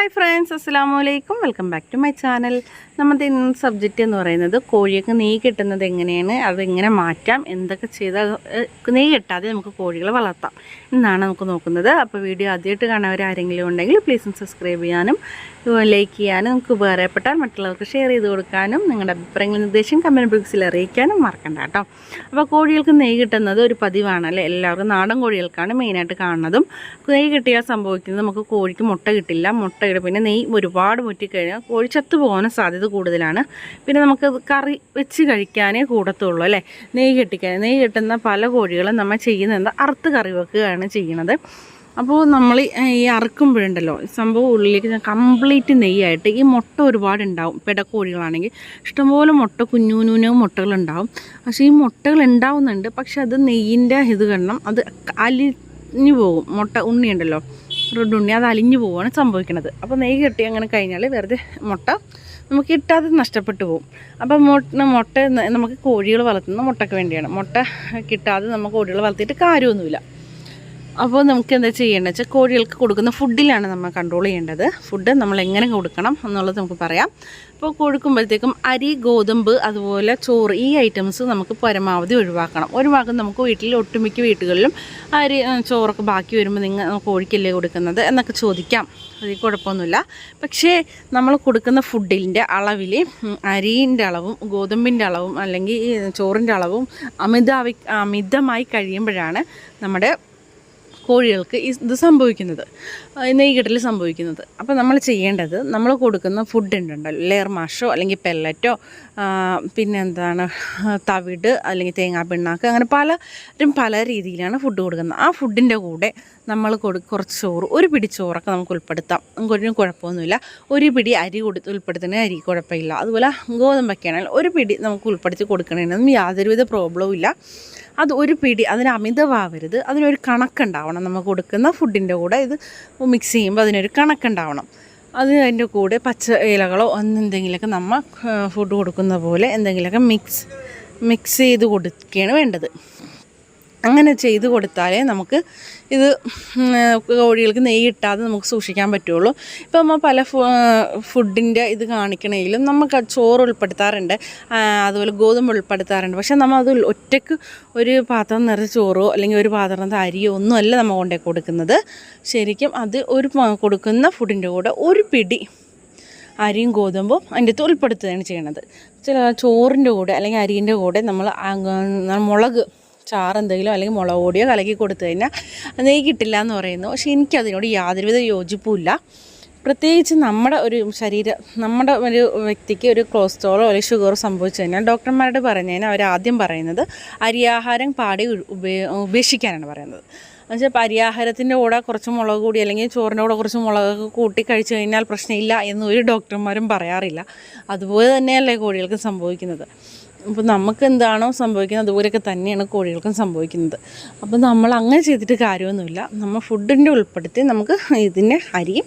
Hi friends അസ്സാം വലൈക്കും welcome back to my channel നമ്മുടെ ഇന്ന് സബ്ജക്റ്റ് എന്ന് പറയുന്നത് കോഴിയൊക്കെ നെയ്യ് കിട്ടുന്നത് എങ്ങനെയാണ്? അതെങ്ങനെ മാറ്റാം? എന്തൊക്കെ ചെയ്താൽ നെയ് കിട്ടാതെ നമുക്ക് കോഴികളെ വളർത്താം. എന്നാണ് നമുക്ക് നോക്കുന്നത്. അപ്പോൾ വീഡിയോ ആദ്യമായിട്ട് കാണാൻ ആരെങ്കിലും ഉണ്ടെങ്കിൽ പ്ലീസ് സബ്സ്ക്രൈബ് ചെയ്യാനും ലൈക്ക് ചെയ്യാനും നമുക്ക് ഉപകാരപ്പെട്ടാൽ മറ്റുള്ളവർക്ക് ഷെയർ ചെയ്ത് കൊടുക്കാനും നിങ്ങളുടെ അഭിപ്രായങ്ങൾ നിർദ്ദേശം കമന്റ് ബോക്സിൽ അറിയിക്കാനും മറക്കണ്ട കേട്ടോ. അപ്പോൾ കോഴികൾക്ക് നെയ് കിട്ടുന്നത് ഒരു പതിവാണ് അല്ലേ? എല്ലാവർക്കും നാടൻ കോഴികൾക്കാണ് മെയിനായിട്ട് കാണുന്നതും. നെയ്യ് കിട്ടിയാൽ സംഭവിക്കുന്നത് നമുക്ക് കോഴിക്ക് മുട്ട കിട്ടില്ല. മുട്ട കിട്ടും പിന്നെ നെയ് ഒരുപാട് മുറ്റിക്കഴിഞ്ഞാൽ കോഴി ചത്തു പോകാനും സാധ്യത കൂടുതലാണ്. പിന്നെ നമുക്ക് കറി വെച്ച് കഴിക്കാനേ കൂടത്തുള്ളൂ അല്ലേ? നെയ് കിട്ടിക്കാൻ നെയ് കിട്ടുന്ന പല കോഴികളും നമ്മൾ ചെയ്യുന്നത് അറുത്ത് കറി വെക്കുകയാണ് ചെയ്യുന്നത്. അപ്പോൾ നമ്മൾ ഈ അറുക്കുമ്പോഴുണ്ടല്ലോ സംഭവം ഉള്ളിലേക്ക് കംപ്ലീറ്റ് നെയ്യായിട്ട് ഈ മുട്ട ഒരുപാട് ഉണ്ടാവും പിടക്കോഴികളാണെങ്കിൽ. ഇഷ്ടംപോലെ മുട്ട കുഞ്ഞുനൂനും കുഞ്ഞു മുട്ടകളുണ്ടാവും. പക്ഷേ ഈ മുട്ടകൾ ഉണ്ടാവുന്നുണ്ട് പക്ഷെ അത് നെയ്യിന്റെ ഇത് കാരണം അത് അലിഞ്ഞു പോകും. മുട്ട ഉണ്ണിയുണ്ടല്ലോ റെഡ് ഉണ്ണി അത് അലിഞ്ഞു പോവുകയാണ് സംഭവിക്കുന്നത്. അപ്പോൾ നെയ്യ് കെട്ടി അങ്ങനെ കഴിഞ്ഞാൽ വെറുതെ മുട്ട നമുക്ക് കിട്ടാതെ നഷ്ടപ്പെട്ടു പോകും. അപ്പോൾ മുട്ട മുട്ട നമുക്ക് കോഴികൾ വളർത്തുന്ന മുട്ടയ്ക്ക് വേണ്ടിയാണ്. മുട്ട കിട്ടാതെ നമുക്ക് കോഴികൾ വളർത്തിയിട്ട് കാര്യമൊന്നുമില്ല. അപ്പോൾ നമുക്ക് എന്താ ചെയ്യേണ്ടത് വെച്ചാൽ കോഴികൾക്ക് കൊടുക്കുന്ന ഫുഡിലാണ് നമ്മൾ കൺട്രോൾ ചെയ്യേണ്ടത്. ഫുഡ് നമ്മൾ എങ്ങനെ കൊടുക്കണം എന്നുള്ളത് നമുക്ക് പറയാം. അപ്പോൾ കൊടുക്കുമ്പോഴത്തേക്കും അരി ഗോതമ്പ് അതുപോലെ ചോറ് ഈ ഐറ്റംസ് നമുക്ക് പരമാവധി ഒഴിവാക്കണം. ഒഴിവാക്കുന്ന നമുക്ക് വീട്ടിൽ ഒട്ടുമിക്ക വീട്ടുകളിലും അരി ചോറൊക്കെ ബാക്കി വരുമ്പോൾ നിങ്ങൾ കോഴിക്കല്ലേ കൊടുക്കുന്നത് എന്നൊക്കെ ചോദിക്കാം. അതിൽ കുഴപ്പമൊന്നുമില്ല. പക്ഷേ നമ്മൾ കൊടുക്കുന്ന ഫുഡിന്റെ അളവിൽ അരിന്റെ അളവും ഗോതമ്പിന്റെ അളവും അല്ലെങ്കിൽ ചോറിന്റെ അളവും അമിതാവി അമിതമായി കഴിയുമ്പോഴാണ് നമ്മുടെ കോഴികൾക്ക് ഇത് സംഭവിക്കുന്നത്. ആ, നെയ്കിടൽ സംഭവിക്കുന്നത്. അപ്പോൾ നമ്മൾ ചെയ്യേണ്ടത് നമ്മൾ കൊടുക്കുന്ന ഫുഡ് ഉണ്ടല്ലോ. ലെയർ മാഷോ അല്ലെങ്കിൽ പെല്ലറ്റോ പിന്നെന്താണ് തവിട് അല്ലെങ്കിൽ തേങ്ങാ പിണ്ണാക്ക് അങ്ങനെ പലരും പല രീതിയിലാണ് ഫുഡ് കൊടുക്കുന്നത്. ആ ഫുഡിന്റെ കൂടെ നമ്മൾ കൊടു കുറച്ച് ചോറ് ഒരു പിടി ചോറൊക്കെ നമുക്ക് ഉൾപ്പെടുത്താം. ഒരു കുഴപ്പമൊന്നുമില്ല. ഒരു പിടി അരി കൊടുത്ത് ഉൾപ്പെടുത്തുന്ന അരി കുഴപ്പമില്ല. അതുപോലെ ഗോതമ്പൊക്കെയാണെങ്കിൽ ഒരു പിടി നമുക്ക് ഉൾപ്പെടുത്തി കൊടുക്കണമെന്നൊന്നും യാതൊരുവിധ പ്രോബ്ലവും ഇല്ല. അത് ഒരു പിടി അതിന് അമിതമാവരുത്. അതിനൊരു കണക്കുണ്ടാവണം. നമ്മൾ കൊടുക്കുന്ന ഫുഡിന്റെ കൂടെ ഇത് മിക്സ് ചെയ്യുമ്പോൾ അതിനൊരു കണക്കുണ്ടാവണം. അത് അതിന്റെ കൂടെ പച്ച ഇലകളോ എന്തെങ്കിലുമൊക്കെ നമ്മൾ ഫുഡ് കൊടുക്കുന്ന പോലെ എന്തെങ്കിലുമൊക്കെ മിക്സ് മിക്സ് ചെയ്ത് കൊടുക്കുകയാണ് വേണ്ടത്. അങ്ങനെ ചെയ്ത് കൊടുത്താലേ നമുക്ക് ഇത് കോഴികൾക്ക് നെയ്യ് ഇട്ടാതെ നമുക്ക് സൂക്ഷിക്കാൻ പറ്റുള്ളൂ. ഇപ്പോൾ നമ്മൾ പല ഫുഡിന്റെ ഇത് കാണിക്കണമെങ്കിലും നമുക്ക് ചോറ് ഉൾപ്പെടുത്താറുണ്ട്. അതുപോലെ ഗോതമ്പ് ഉൾപ്പെടുത്താറുണ്ട്. പക്ഷേ നമ്മൾ അത് ഒറ്റയ്ക്ക് ഒരു പാത്രം നിറച്ച് ചോറോ അല്ലെങ്കിൽ ഒരു പാത്രം അരിയോ ഒന്നുമല്ല നമ്മൾ കൊണ്ടേ കൊടുക്കുന്നത്. ശരിക്കും അത് ഒരു കൊടുക്കുന്ന ഫുഡിന്റെ കൂടെ ഒരു പിടി അരിയും ഗോതമ്പും അതിന്റെ അകത്ത് ഉൾപ്പെടുത്തുകയാണ് ചെയ്യണത്. ചില ചോറിന്റെ കൂടെ അല്ലെങ്കിൽ അരിന്റെ കൂടെ നമ്മൾ മുളക് ചാറ് എന്തെങ്കിലും അല്ലെങ്കിൽ മുളക് പൊടിയോ കലക്കി കൊടുത്തു കഴിഞ്ഞാൽ നെയ്യ് കിട്ടില്ല എന്ന് പറയുന്നു. പക്ഷേ എനിക്കതിനോട് യാതൊരുവിധ യോജിപ്പുമില്ല. പ്രത്യേകിച്ച് നമ്മുടെ ഒരു ശരീരം നമ്മുടെ ഒരു വ്യക്തിക്ക് ഒരു കൊളസ്ട്രോളോ അല്ലെങ്കിൽ ഷുഗറോ സംഭവിച്ചു കഴിഞ്ഞാൽ ഡോക്ടർമാരോട് പറഞ്ഞു കഴിഞ്ഞാൽ അവർ ആദ്യം പറയുന്നത് അരിയാഹാരം പാടി ഉപേ ഉപേക്ഷിക്കാനാണ് പറയുന്നത്. എന്നുവെച്ചാൽ അരിയാഹാരത്തിന്റെ കൂടെ കുറച്ച് മുളക് കൂടി അല്ലെങ്കിൽ ചോറിന്റെ കൂടെ കുറച്ച് മുളകൊക്കെ കൂട്ടി കഴിച്ചു കഴിഞ്ഞാൽ പ്രശ്നമില്ല എന്ന് ഒരു ഡോക്ടർമാരും പറയാറില്ല. അതുപോലെ തന്നെയല്ലേ കോഴികൾക്ക് സംഭവിക്കുന്നത്. അപ്പോൾ നമുക്ക് എന്താണോ സംഭവിക്കുന്നത് അതുപോലെയൊക്കെ തന്നെയാണ് കോഴികൾക്കും സംഭവിക്കുന്നത്. അപ്പോൾ നമ്മൾ അങ്ങനെ ചെയ്തിട്ട് കാര്യമൊന്നുമില്ല. നമ്മൾ ഫുഡിന്റെ ഉൾപ്പെടുത്തി നമുക്ക് ഇതിന്റെ അരിയും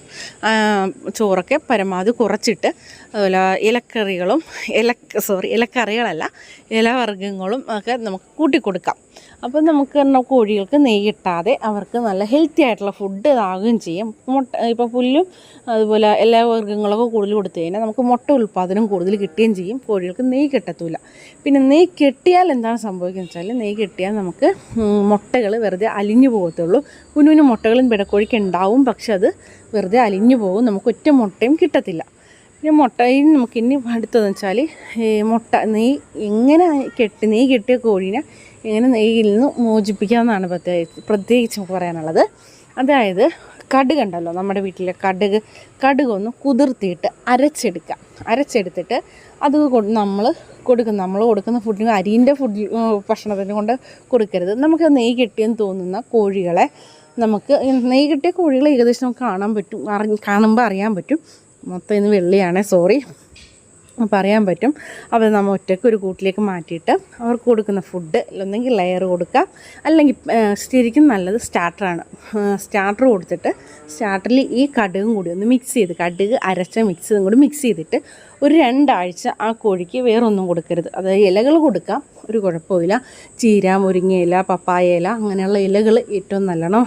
ചോറൊക്കെ പരമാവധി കുറച്ചിട്ട് അതുപോലെ ഇലക്കറികളും ഇല സോറി ഇലക്കറികളല്ല ഇലവർഗങ്ങളും ഒക്കെ നമുക്ക് കൂട്ടി കൊടുക്കാം അപ്പോൾ നമുക്ക് എന്ന കോഴികൾക്ക് നെയ്യ് കിട്ടാതെ അവർക്ക് നല്ല ഹെൽത്തി ആയിട്ടുള്ള ഫുഡ് ഇതാകുകയും ചെയ്യും. മുട്ട ഇപ്പോൾ പുല്ലും അതുപോലെ എല്ലാ വർഗങ്ങളൊക്കെ കൂടുതൽ കൊടുത്തു കഴിഞ്ഞാൽ നമുക്ക് മുട്ട ഉൽപ്പാദനം കൂടുതൽ കിട്ടുകയും ചെയ്യും. കോഴികൾക്ക് നെയ്യ് കിട്ടത്തില്ല പിന്നെ നെയ്യ് കെട്ടിയാൽ എന്താണ് സംഭവിക്കുന്നത് വെച്ചാൽ നെയ്യ് കെട്ടിയാൽ നമുക്ക് മുട്ടകൾ വെറുതെ അലിഞ്ഞു പോകത്തുള്ളൂ. കുഞ്ഞു മുട്ടകളും പിടക്കോഴിക്ക് ഉണ്ടാവും പക്ഷെ അത് വെറുതെ അലിഞ്ഞു പോകും. നമുക്ക് ഒറ്റ മുട്ടയും കിട്ടത്തില്ല. പിന്നെ മുട്ടയിൽ നമുക്ക് ഇനി അടുത്തതെന്ന് വെച്ചാൽ ഈ മുട്ട നെയ്യ് എങ്ങനെ കെട്ടി നെയ്യ് കെട്ടിയ കോഴീനെ എങ്ങനെ നെയ്യിൽ നിന്ന് മോചിപ്പിക്കാമെന്നാണ് പ്രത്യേകിച്ച് പ്രത്യേകിച്ച് പറയാനുള്ളത്. അതായത് കടുക് ഉണ്ടല്ലോ നമ്മുടെ വീട്ടിലെ കടുക്. കടുക് ഒന്ന് കുതിർത്തിയിട്ട് അരച്ചെടുക്കുക. അരച്ചെടുത്തിട്ട് അത് നമ്മൾ കൊടുക്കുന്ന നമ്മൾ കൊടുക്കുന്ന ഫുഡിന് അരിന്റെ ഫുഡ് ഭക്ഷണത്തിന് കൊണ്ട് കൊടുക്കരുത്. നമുക്ക് നെയ്യ് കിട്ടിയെന്ന് തോന്നുന്ന കോഴികളെ നമുക്ക് നെയ്യ് കിട്ടിയ കോഴികളെ ഏകദേശം നമുക്ക് കാണാൻ പറ്റും കാണുമ്പോൾ അറിയാൻ പറ്റും. മൊത്തം ഇന്ന് വെള്ളിയാണേ സോറി പറയാൻ പറ്റും. അവർ നമ്മൾ ഒറ്റയ്ക്ക് ഒരു കൂട്ടിലേക്ക് മാറ്റിയിട്ട് അവർക്ക് കൊടുക്കുന്ന ഫുഡ് ഒന്നെങ്കിൽ ലെയർ കൊടുക്കാം. അല്ലെങ്കിൽ ശരിക്കും നല്ലത് സ്റ്റാർട്ടറാണ് സ്റ്റാർട്ടർ കൊടുത്തിട്ട് സ്റ്റാർട്ടറിൽ ഈ കടുകും കൂടി ഒന്ന് മിക്സ് ചെയ്ത് കടുക് അരച്ച മിക്സ് കൂടി മിക്സ് ചെയ്തിട്ട് ഒരു രണ്ടാഴ്ച ആ കോഴിക്ക് വേറൊന്നും കൊടുക്കരുത്. അതായത് ഇലകൾ കൊടുക്കാം ഒരു കുഴപ്പമില്ല ചീര ഇല പപ്പായ ഇല അങ്ങനെയുള്ള ഇലകൾ ഏറ്റവും നല്ലണോ.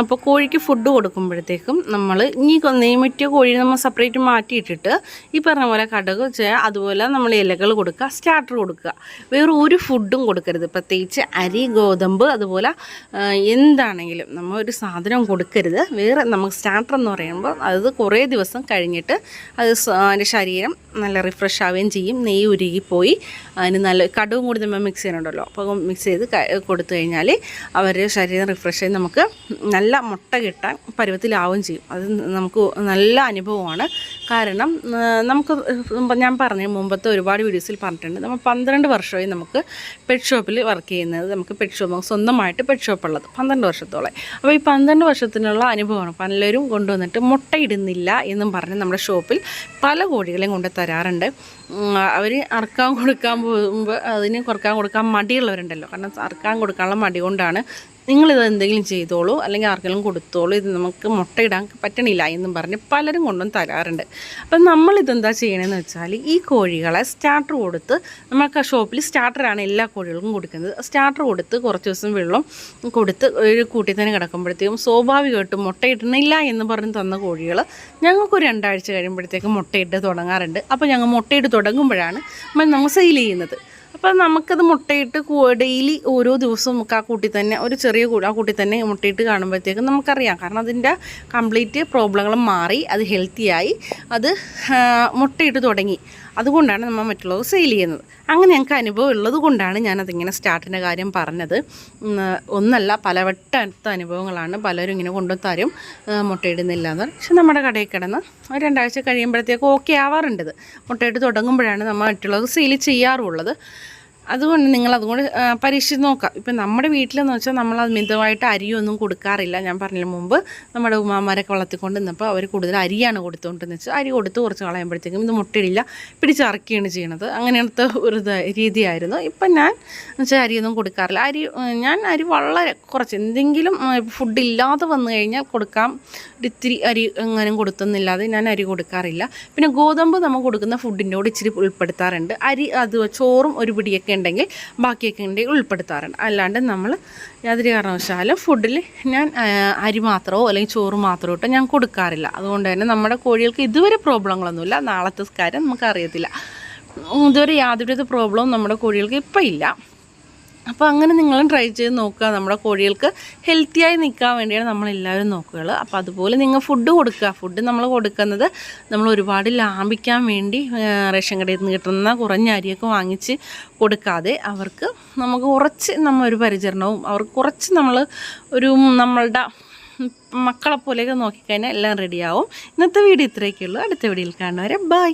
അപ്പോൾ കോഴിക്ക് ഫുഡ് കൊടുക്കുമ്പോഴത്തേക്കും നമ്മൾ ഇനി നെയ്മറ്റിയ കോഴി നമ്മൾ സെപ്പറേറ്റ് മാറ്റിയിട്ടിട്ട് ഈ പറഞ്ഞ പോലെ ചെയ്യുക അതുപോലെ നമ്മൾ ഇലകൾ കൊടുക്കുക സ്റ്റാർട്ടർ കൊടുക്കുക. വേറെ ഒരു ഫുഡും കൊടുക്കരുത്. പ്രത്യേകിച്ച് അരി ഗോതമ്പ് അതുപോലെ എന്താണെങ്കിലും നമ്മൾ ഒരു സാധനം കൊടുക്കരുത്. വേറെ നമുക്ക് സ്റ്റാർട്ടർ എന്ന് പറയുമ്പോൾ അത് കുറേ ദിവസം കഴിഞ്ഞിട്ട് അത് അതിന്റെ ശരീരം നല്ല റിഫ്രഷ് ആവുകയും ചെയ്യും. നെയ്യ് ഉരുകിപ്പോയി. അതിന് നല്ല കടുവും കൂടി നമ്മൾ മിക്സ് ചെയ്യണുണ്ടല്ലോ അപ്പോൾ മിക്സ് ചെയ്ത് കൊടുത്തു കഴിഞ്ഞാൽ അവരുടെ ശരീരം റിഫ്രഷ് ചെയ്ത് നമുക്ക് നല്ല മുട്ട കിട്ടാൻ പരുവത്തിലാവുകയും ചെയ്യും. അത് നമുക്ക് നല്ല അനുഭവമാണ്. കാരണം നമുക്ക് ഞാൻ പറഞ്ഞു മുമ്പത്തെ ഒരുപാട് വീഡിയോസിൽ പറഞ്ഞിട്ടുണ്ട്. നമ്മൾ പന്ത്രണ്ട് വർഷമായി നമുക്ക് പെറ്റ് ഷോപ്പിൽ വർക്ക് ചെയ്യുന്നത് നമുക്ക് പെറ്റ് ഷോപ്പ് സ്വന്തമായിട്ട് പെറ്റ് ഷോപ്പുള്ളത് പന്ത്രണ്ട് വർഷത്തോളം. അപ്പോൾ ഈ പന്ത്രണ്ട് വർഷത്തിനുള്ള അനുഭവമാണ്. പലരും കൊണ്ടുവന്നിട്ട് മുട്ടയിടുന്നില്ല എന്നും പറഞ്ഞ് നമ്മുടെ ഷോപ്പിൽ പല കോഴികളെയും കൊണ്ട് തരാറുണ്ട്. അവർ അറക്കാൻ കൊടുക്കാൻ പോകുമ്പോൾ അതിന് കുറയ്ക്കാൻ കൊടുക്കാൻ മടിയുള്ളവരുണ്ടല്ലോ. കാരണം അറക്കാൻ കൊടുക്കാനുള്ള മടി കൊണ്ടാണ് നിങ്ങളിത് എന്തെങ്കിലും ചെയ്തോളൂ അല്ലെങ്കിൽ ആർക്കെങ്കിലും കൊടുത്തോളൂ ഇത് നമുക്ക് മുട്ടയിടാൻ പറ്റണില്ല എന്നും പറഞ്ഞ് പലരും കൊണ്ടും തരാറുണ്ട്. അപ്പം നമ്മളിതെന്താ ചെയ്യണമെന്ന് വെച്ചാൽ ഈ കോഴികളെ സ്റ്റാർട്ടർ കൊടുത്ത് നമുക്ക് ഷോപ്പിൽ സ്റ്റാർട്ടറാണ് എല്ലാ കോഴികൾക്കും കൊടുക്കുന്നത്. സ്റ്റാർട്ടർ കൊടുത്ത് കുറച്ച് ദിവസം വെള്ളം കൊടുത്ത് ഒരു കൂട്ടി തന്നെ കിടക്കുമ്പോഴത്തേക്കും സ്വാഭാവികമായിട്ടും മുട്ടയിടണില്ല എന്ന് പറഞ്ഞ് തന്ന കോഴികൾ ഞങ്ങൾക്ക് രണ്ടാഴ്ച കഴിയുമ്പോഴത്തേക്കും മുട്ടയിട്ട് തുടങ്ങാറുണ്ട്. അപ്പോൾ ഞങ്ങൾ മുട്ടയിട്ട് തുടങ്ങുമ്പോഴാണ് നമ്മൾ സെയിൽ ചെയ്യുന്നത്. അപ്പം നമുക്കത് മുട്ടയിട്ട് ഡെയിലി ഓരോ ദിവസവും നമുക്ക് ആ കൂട്ടി തന്നെ ഒരു ചെറിയ ആ കൂട്ടി തന്നെ മുട്ടയിട്ട് കാണുമ്പോഴത്തേക്കും നമുക്കറിയാം. കാരണം അതിന്റെ കംപ്ലീറ്റ് പ്രോബ്ലങ്ങൾ മാറി അത് ഹെൽത്തിയായി അത് മുട്ടയിട്ട് തുടങ്ങി. അതുകൊണ്ടാണ് നമ്മൾ മറ്റുള്ളവർ സെയിൽ ചെയ്യുന്നത്. അങ്ങനെ ഞങ്ങൾക്ക് അനുഭവം ഉള്ളത് കൊണ്ടാണ് ഞാനതിങ്ങനെ സ്റ്റാർട്ടിന്റെ കാര്യം പറഞ്ഞത്. ഒന്നല്ല പലവട്ടത്തെ അനുഭവങ്ങളാണ് പലരും ഇങ്ങനെ കൊണ്ടു തരും മുട്ടയിടുന്നില്ല എന്ന്. പക്ഷെ നമ്മുടെ കടയിൽ കിടന്ന് ഒരു രണ്ടാഴ്ച കഴിയുമ്പോഴത്തേക്കും ഓക്കെ ആവാറുണ്ടത് മുട്ടയിട്ട് തുടങ്ങുമ്പോഴാണ് നമ്മൾ മറ്റുള്ളവർ സെയിൽ ചെയ്യാറുള്ളത്. അതുകൊണ്ട് നിങ്ങൾ അതുകൊണ്ട് പരീക്ഷിച്ച് നോക്കാം. ഇപ്പം നമ്മുടെ വീട്ടിലെന്ന് വെച്ചാൽ നമ്മൾ അത് മിതമായിട്ട് അരിയൊന്നും കൊടുക്കാറില്ല. ഞാൻ പറഞ്ഞതിന് മുമ്പ് നമ്മുടെ ഉമ്മാമാരൊക്കെ വളർത്തിക്കൊണ്ട് നിന്നപ്പോൾ അവർ കൂടുതൽ അരിയാണ് കൊടുത്തുകൊണ്ടെന്ന് വെച്ചാൽ അരി കൊടുത്ത് കുറച്ച് കളയുമ്പോഴത്തേക്കും ഇത് മുട്ടയിടില്ല പിടിച്ചറക്കുകയാണ് ചെയ്യണത്. അങ്ങനത്തെ ഒരു രീതിയായിരുന്നു. ഇപ്പം ഞാൻ വെച്ചാൽ അരിയൊന്നും കൊടുക്കാറില്ല. അരി ഞാൻ അരി വളരെ കുറച്ച് എന്തെങ്കിലും ഫുഡ് ഇല്ലാതെ വന്നു കഴിഞ്ഞാൽ കൊടുക്കാം. ഇത്തിരി അരി എങ്ങനെയും കൊടുത്തെന്നില്ലാതെ ഞാൻ അരി കൊടുക്കാറില്ല. പിന്നെ ഗോതമ്പ് നമ്മൾ കൊടുക്കുന്ന ഫുഡിന്റെ കൂടെ ഇച്ചിരി ഉൾപ്പെടുത്താറുണ്ട്. അരി അത് ചോറും ഒരു പിടിയൊക്കെ ഉണ്ടെങ്കിൽ ബാക്കിയൊക്കെ ഉണ്ടെങ്കിൽ ഉൾപ്പെടുത്താറുണ്ട്. അല്ലാണ്ട് നമ്മൾ യാതൊരു കാരണവശാലും ഫുഡിൽ ഞാൻ അരി മാത്രമോ അല്ലെങ്കിൽ ചോറ് മാത്രമോ ഇട്ടോ ഞാൻ കൊടുക്കാറില്ല. അതുകൊണ്ട് തന്നെ നമ്മുടെ കോഴികൾക്ക് ഇതുവരെ പ്രോബ്ലങ്ങളൊന്നുമില്ല നാളത്തെ കാര്യം നമുക്കറിയത്തില്ല ഇതുവരെ യാതൊരു പ്രോബ്ലവും നമ്മുടെ കോഴികൾക്ക് ഇപ്പം ഇല്ല. അപ്പോൾ അങ്ങനെ നിങ്ങളും ട്രൈ ചെയ്ത് നോക്കുക. നമ്മുടെ കോഴികൾക്ക് ഹെൽത്തിയായി നിൽക്കാൻ വേണ്ടിയാണ് നമ്മളെല്ലാവരും നോക്കുക അപ്പോൾ അതുപോലെ നിങ്ങൾ ഫുഡ് കൊടുക്കുക. ഫുഡ് നമ്മൾ കൊടുക്കുന്നത് നമ്മൾ ഒരുപാട് ലാഭിക്കാൻ വേണ്ടി റേഷൻ കടയിൽ നിന്ന് കിട്ടുന്ന കുറഞ്ഞ അരിയൊക്കെ വാങ്ങിച്ച് കൊടുക്കാതെ അവർക്ക് നമുക്ക് കുറച്ച് നമ്മൾ ഒരു പരിചരണവും അവർക്ക് കുറച്ച് നമ്മൾ ഒരു നമ്മളുടെ മക്കളെ പോലെയൊക്കെ നോക്കിക്കഴിഞ്ഞാൽ എല്ലാം റെഡിയാവും ഇന്നത്തെ വീഡിയോ ഇത്രയൊക്കെ ഉള്ളൂ അടുത്ത വീഡിയോയിൽ കാണുന്നവരെ ബൈ